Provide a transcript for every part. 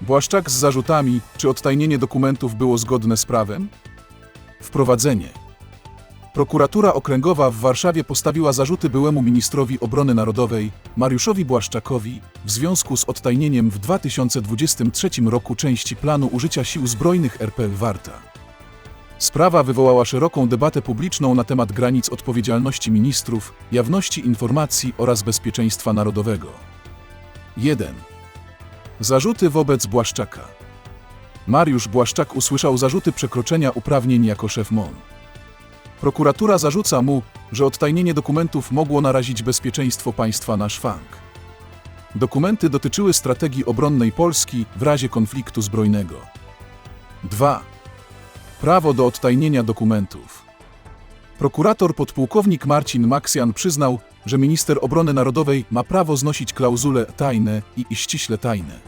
Błaszczak z zarzutami, czy odtajnienie dokumentów było zgodne z prawem? Wprowadzenie. Prokuratura Okręgowa w Warszawie postawiła zarzuty byłemu ministrowi obrony narodowej Mariuszowi Błaszczakowi w związku z odtajnieniem w 2023 roku części planu użycia sił zbrojnych RP Warta. Sprawa wywołała szeroką debatę publiczną na temat granic odpowiedzialności ministrów, jawności informacji oraz bezpieczeństwa narodowego. 1. Zarzuty wobec Błaszczaka. Mariusz Błaszczak usłyszał zarzuty przekroczenia uprawnień jako szef MON. Prokuratura zarzuca mu, że odtajnienie dokumentów mogło narazić bezpieczeństwo państwa na szwank. Dokumenty dotyczyły strategii obronnej Polski w razie konfliktu zbrojnego. 2. Prawo do odtajnienia dokumentów. Prokurator podpułkownik Marcin Maksjan przyznał, że minister obrony narodowej ma prawo znosić klauzule tajne i, i ściśle tajne.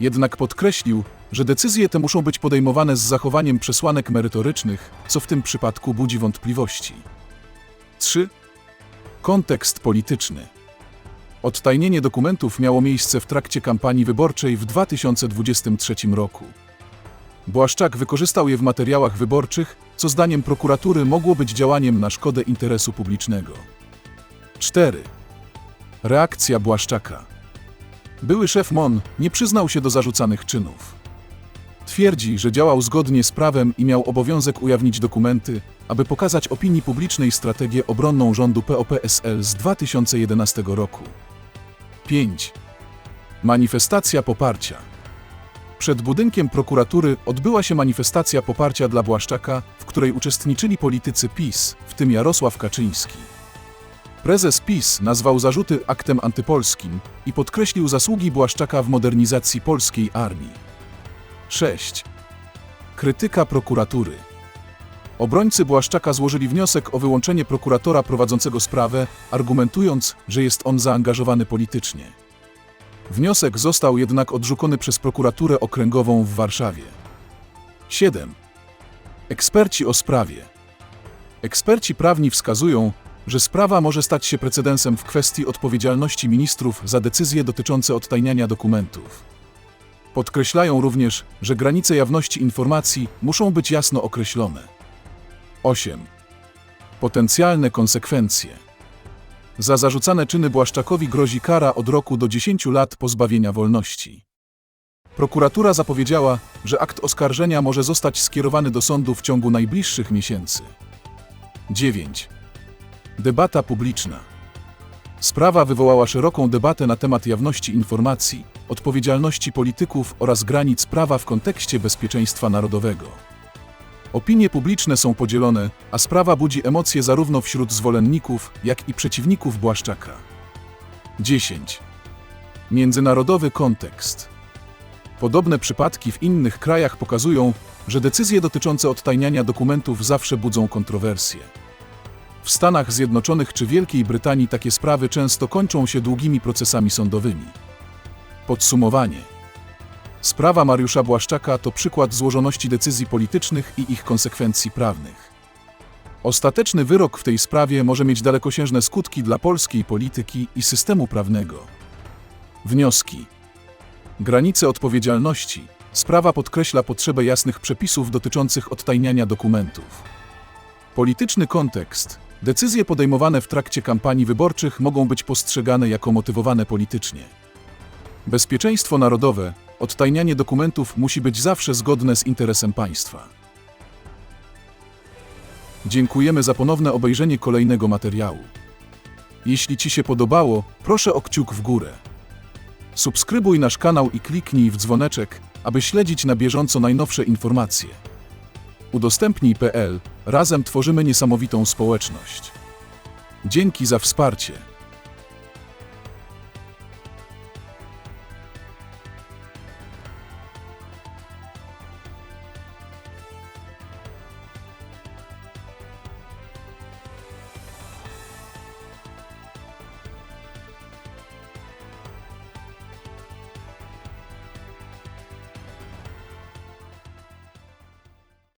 Jednak podkreślił, że decyzje te muszą być podejmowane z zachowaniem przesłanek merytorycznych, co w tym przypadku budzi wątpliwości. 3. Kontekst polityczny. Odtajnienie dokumentów miało miejsce w trakcie kampanii wyborczej w 2023 roku. Błaszczak wykorzystał je w materiałach wyborczych, co zdaniem prokuratury mogło być działaniem na szkodę interesu publicznego. 4. Reakcja Błaszczaka. Były szef MON nie przyznał się do zarzucanych czynów. Twierdzi, że działał zgodnie z prawem i miał obowiązek ujawnić dokumenty, aby pokazać opinii publicznej strategię obronną rządu PO-PSL z 2011 roku. 5. Manifestacja poparcia. Przed budynkiem prokuratury odbyła się manifestacja poparcia dla Błaszczaka, w której uczestniczyli politycy PiS, w tym Jarosław Kaczyński. Prezes PiS nazwał zarzuty aktem antypolskim i podkreślił zasługi Błaszczaka w modernizacji polskiej armii. 6. Krytyka prokuratury. Obrońcy Błaszczaka złożyli wniosek o wyłączenie prokuratora prowadzącego sprawę, argumentując, że jest on zaangażowany politycznie. Wniosek został jednak odrzucony przez prokuraturę okręgową w Warszawie. 7. Eksperci o sprawie. Eksperci prawni wskazują, że sprawa może stać się precedensem w kwestii odpowiedzialności ministrów za decyzje dotyczące odtajniania dokumentów. Podkreślają również, że granice jawności informacji muszą być jasno określone. 8. Potencjalne konsekwencje. Za zarzucane czyny Błaszczakowi grozi kara od roku do 10 lat pozbawienia wolności. Prokuratura zapowiedziała, że akt oskarżenia może zostać skierowany do sądu w ciągu najbliższych miesięcy. 9. Debata publiczna. Sprawa wywołała szeroką debatę na temat jawności informacji, odpowiedzialności polityków oraz granic prawa w kontekście bezpieczeństwa narodowego. Opinie publiczne są podzielone, a sprawa budzi emocje zarówno wśród zwolenników, jak i przeciwników Błaszczaka. 10. Międzynarodowy kontekst. Podobne przypadki w innych krajach pokazują, że decyzje dotyczące odtajniania dokumentów zawsze budzą kontrowersje. W Stanach Zjednoczonych czy Wielkiej Brytanii takie sprawy często kończą się długimi procesami sądowymi. Podsumowanie. Sprawa Mariusza Błaszczaka to przykład złożoności decyzji politycznych i ich konsekwencji prawnych. Ostateczny wyrok w tej sprawie może mieć dalekosiężne skutki dla polskiej polityki i systemu prawnego. Wnioski. Granice odpowiedzialności. Sprawa podkreśla potrzebę jasnych przepisów dotyczących odtajniania dokumentów. Polityczny kontekst. Decyzje podejmowane w trakcie kampanii wyborczych mogą być postrzegane jako motywowane politycznie. Bezpieczeństwo narodowe, odtajnianie dokumentów musi być zawsze zgodne z interesem państwa. Dziękujemy za ponowne obejrzenie kolejnego materiału. Jeśli Ci się podobało, proszę o kciuk w górę. Subskrybuj nasz kanał i kliknij w dzwoneczek, aby śledzić na bieżąco najnowsze informacje. Udostępnij.pl Razem tworzymy niesamowitą społeczność. Dzięki za wsparcie.